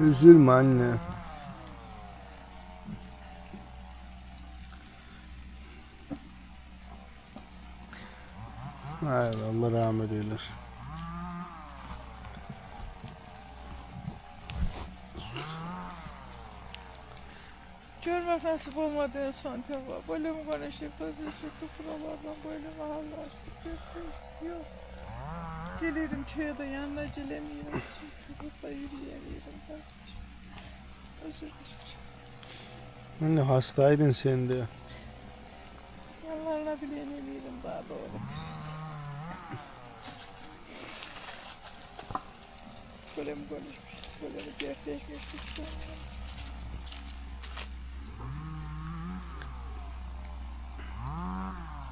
Üzülme anne. Hayır Allah rahmet eylesin. Görmek nasip olmadı en son defa. Böyle mi konuştuk, konuştuk buralardan böyle mi hallaştık, yok, yok, yok. Gelirim köye de yanına gelemiyorum. Çocukla yürüyemiyorum. ben. Özür dilerim. Anne hastaydın sen de. Yalanla bile inemiyorum daha doğru. Böyle mi konuşmuştuk, böyle mi dertleşmiştik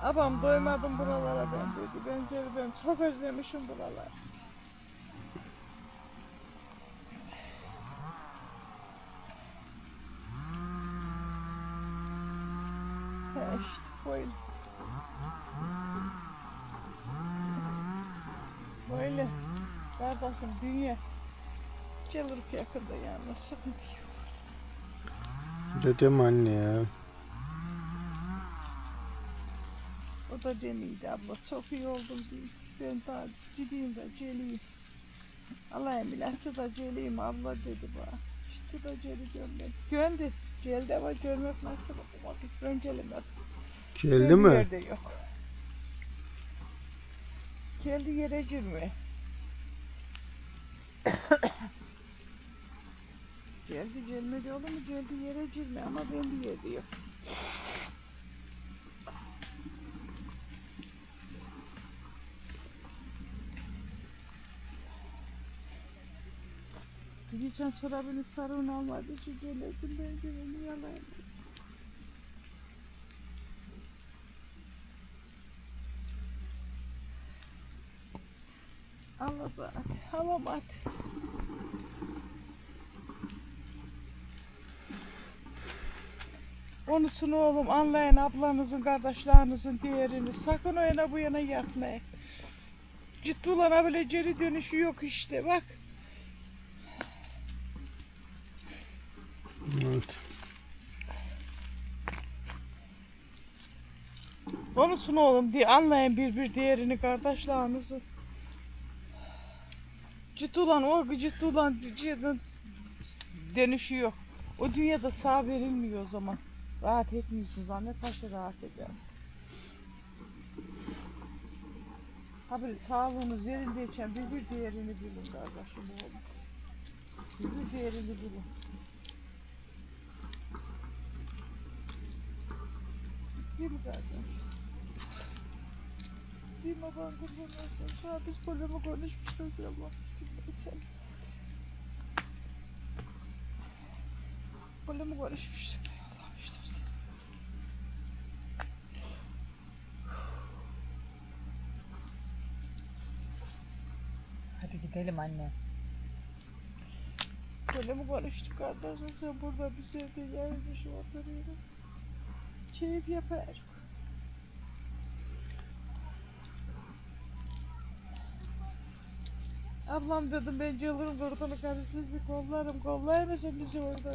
Abam doymadım buralara ben dedi. Ben geri ben çok özlemişim buraları. İşte böyle. Böyle. Kardeşim dünya. Gelir yakında yani sıkıntı yok. Dedim anne ya. O da demiydi abla çok iyi oldum diye. Ben daha gideyim de geleyim. Allah eminetse da geleyim abla dedi bana. İşte da geri dönmek. Göndü. Geldi ama görmek nasip olmadı. Ben gelemedim. Geldi mi? Yerde yok. Geldi yere girme. geldi gelmedi olur mu? Geldi yere girme ama benim yerde yok. Sonra beni sarığın almadı. Şu geledim ben geleni yalayım. Allah zaten. Tamam hadi. Onusunu oğlum anlayın ablanızın kardeşlerinizin diğerini. Sakın o yana bu yana yapmayın. Ciddi olana bile geri dönüşü yok işte bak. Evet. Onusunu oğlum diye anlayın bir diğerini kardeşlerinizi. Ciddi olan o ciddi olan ciddi dönüşü yok. O dünyada sağ verilmiyor o zaman. Rahat etmiyorsunuz anne kaçta rahat ederiz. Ha böyle sağlığınız yerindeyken bir bir diğerini bilin kardeşim oğlum. Bir bir diğerini bilin. Mi kardeşim? Değil mi ben? Şu an biz kolyemi konuşmuşuz ya. Allah'ım işte sen. Hadi gidelim anne. Kolyemi konuştuk kardeşim. Sen burada bir sevdiğin yermiş oturuyorum. Keyif yapar. Ablam dedim ben yılırım buradan karı sizi kollarım. Kollar mısın bizi orada?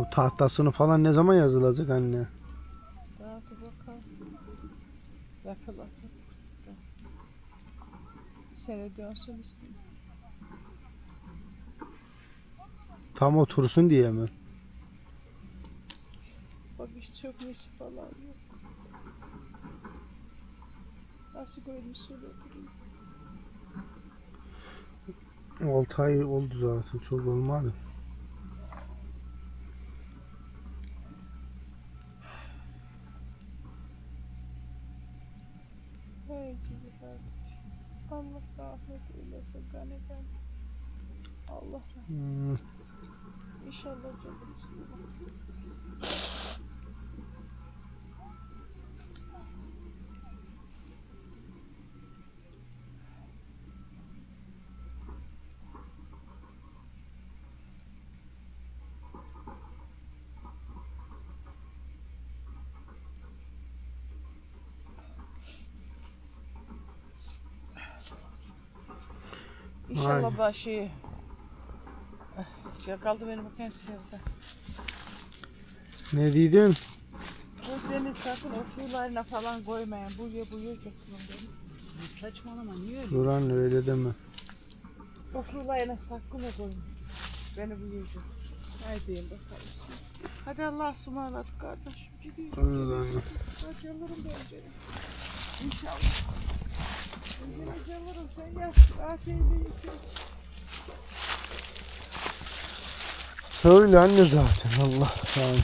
O tahtasını falan ne zaman yazılacak anne? Daha dur bakalım. Yakılasın. Sene dönsün istedim. Tam otursun diye mi? Bak hiç çok nesi falan yok. Nasıl görmüş öyle oturuyor. 6 ay oldu zaten çok olmadı. Gibi kardeş. Allah rahmet eylesin ganiden. Allah rahmet. Hmm, İnşallah cennetsin. İnşallah Aynen. başı. Şey kaldı benim bakayım sevde. Ne dedin? Bu beni sakın o suylarına falan koymayın. Bu ye bu ye beni. Saçmalama niye öyle? Dur anne öyle deme. O suylarına sakın o koymayın. Beni bu yiyecek. Haydi bakalım. Hadi Allah'a ısmarladık kardeşim. Gidiyoruz. Hadi alırım ben canım. İnşallah. Alırım sen gel. ATV'yi yıkayın. Öyle anne zaten Allah. Yani